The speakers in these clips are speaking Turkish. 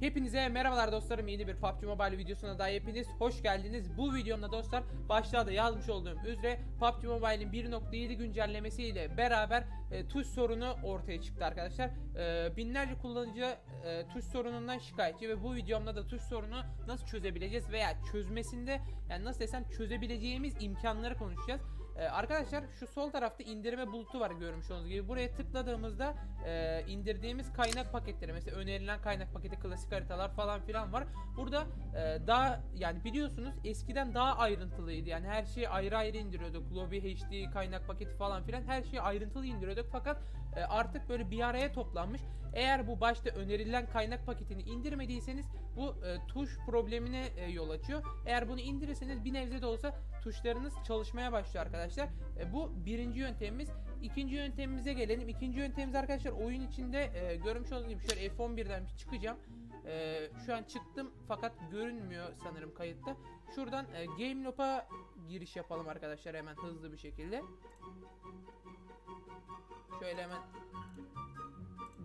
Hepinize merhabalar dostlarım yeni bir PUBG Mobile videosuna daha hepiniz hoş geldiniz. Bu videomda dostlar başlığa da yazmış olduğum üzere PUBG Mobile'in 1.7 güncellemesi ile beraber e, tuş sorunu ortaya çıktı arkadaşlar. E, binlerce kullanıcı e, tuş sorunundan şikayetçi ve bu videomda da tuş sorunu nasıl çözebileceğiz veya çözmesinde yani nasıl desem çözebileceğimiz imkanları konuşacağız. Ee, arkadaşlar şu sol tarafta indirme bulutu var görmüş olduğunuz gibi. Buraya tıkladığımızda e, indirdiğimiz kaynak paketleri mesela önerilen kaynak paketi klasik haritalar falan filan var. Burada e, daha yani biliyorsunuz eskiden daha ayrıntılıydı. Yani her şeyi ayrı ayrı indiriyorduk. Lobby HD kaynak paketi falan filan her şeyi ayrıntılı indiriyorduk. Fakat e, artık böyle bir araya toplanmış. Eğer bu başta önerilen kaynak paketini indirmediyseniz bu e, tuş problemine e, yol açıyor. Eğer bunu indirirseniz bir nebze de olsa tuşlarınız çalışmaya başlıyor arkadaşlar. E, bu birinci yöntemimiz. İkinci yöntemimize gelelim. İkinci yöntemimiz arkadaşlar oyun içinde e, görmüş olduğunuz gibi şöyle F11'den bir çıkacağım. E, şu an çıktım fakat görünmüyor sanırım kayıtta. Şuradan e, Game Loop'a giriş yapalım arkadaşlar hemen hızlı bir şekilde. Şöyle hemen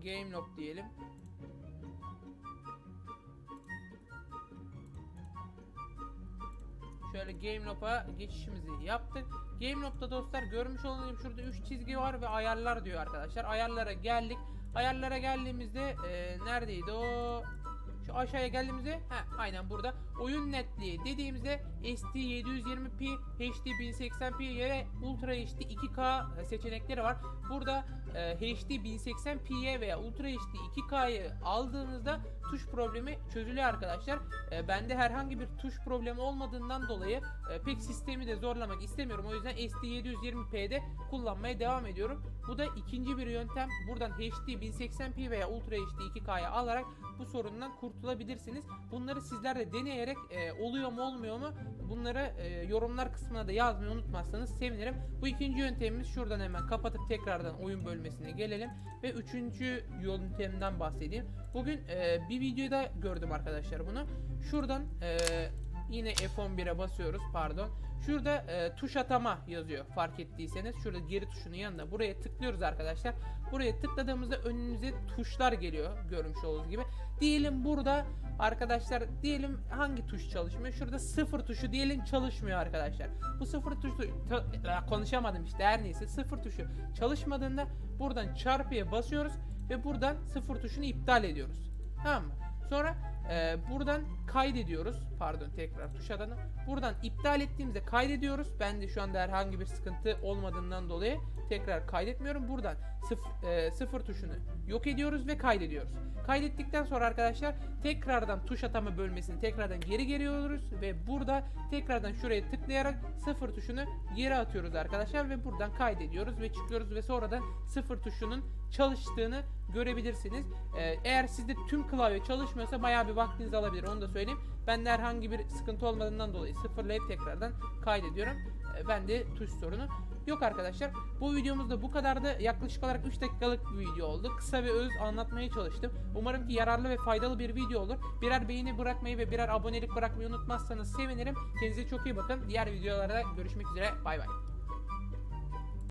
Game Loop diyelim. Şöyle Game Loop'a geçişimizi yaptık. Game Loop'ta dostlar görmüş olduğunuz şurada 3 çizgi var ve ayarlar diyor arkadaşlar. Ayarlara geldik. Ayarlara geldiğimizde e, neredeydi o? Şu aşağıya geldiğimizde he, aynen burada oyun netliği dediğimizde SD 720p, HD 1080p ve Ultra HD 2K seçenekleri var. Burada e, HD 1080p'ye veya Ultra HD 2K'yı aldığınızda tuş problemi çözülüyor arkadaşlar. E, bende herhangi bir tuş problemi olmadığından dolayı e, pek sistemi de zorlamak istemiyorum. O yüzden SD 720p'de kullanmaya devam ediyorum. Bu da ikinci bir yöntem. Buradan HD 1080p veya Ultra HD 2K'ya alarak bu sorundan kurtulabilirsiniz. Bunları sizler de deneyerek e, oluyor mu olmuyor mu bunları e, yorumlar kısmına da yazmayı unutmazsanız sevinirim. Bu ikinci yöntemimiz şuradan hemen kapatıp tekrardan oyun bölmesine gelelim ve üçüncü yöntemden bahsedeyim. Bugün e, bir videoda gördüm arkadaşlar bunu. Şuradan e, yine F11'e basıyoruz pardon. Şurada e, tuş atama yazıyor fark ettiyseniz. Şurada geri tuşunun yanında buraya tıklıyoruz arkadaşlar. Buraya tıkladığımızda önünüze tuşlar geliyor görmüş olduğunuz gibi. Diyelim burada arkadaşlar diyelim hangi tuş çalışmıyor? Şurada sıfır tuşu diyelim çalışmıyor arkadaşlar. Bu sıfır tuşu konuşamadım işte her neyse sıfır tuşu çalışmadığında buradan çarpıya basıyoruz ve buradan sıfır tuşunu iptal ediyoruz. Tamam mı? Sonra e, buradan kaydediyoruz. Pardon tekrar tuş adını. Buradan iptal ettiğimizde kaydediyoruz. Ben de şu anda herhangi bir sıkıntı olmadığından dolayı tekrar kaydetmiyorum. Buradan sıf- e, sıfır tuşunu yok ediyoruz ve kaydediyoruz. Kaydettikten sonra arkadaşlar tekrardan tuş atama bölmesini tekrardan geri geliyoruz ve burada tekrardan şuraya tıklayarak sıfır tuşunu geri atıyoruz arkadaşlar ve buradan kaydediyoruz ve çıkıyoruz ve sonradan sıfır tuşunun çalıştığını görebilirsiniz. Ee, eğer sizde tüm klavye çalışmıyorsa bayağı bir vaktinizi alabilir onu da söyleyeyim. Ben de herhangi bir sıkıntı olmadığından dolayı sıfırlayıp tekrardan kaydediyorum. Ee, ben de tuş sorunu yok arkadaşlar. Bu videomuzda bu kadardı. Yaklaşık olarak 3 dakikalık bir video oldu. Kısa ve öz anlatmaya çalıştım. Umarım ki yararlı ve faydalı bir video olur. Birer beğeni bırakmayı ve birer abonelik bırakmayı unutmazsanız sevinirim. Kendinize çok iyi bakın. Diğer videolarda görüşmek üzere. Bay bay.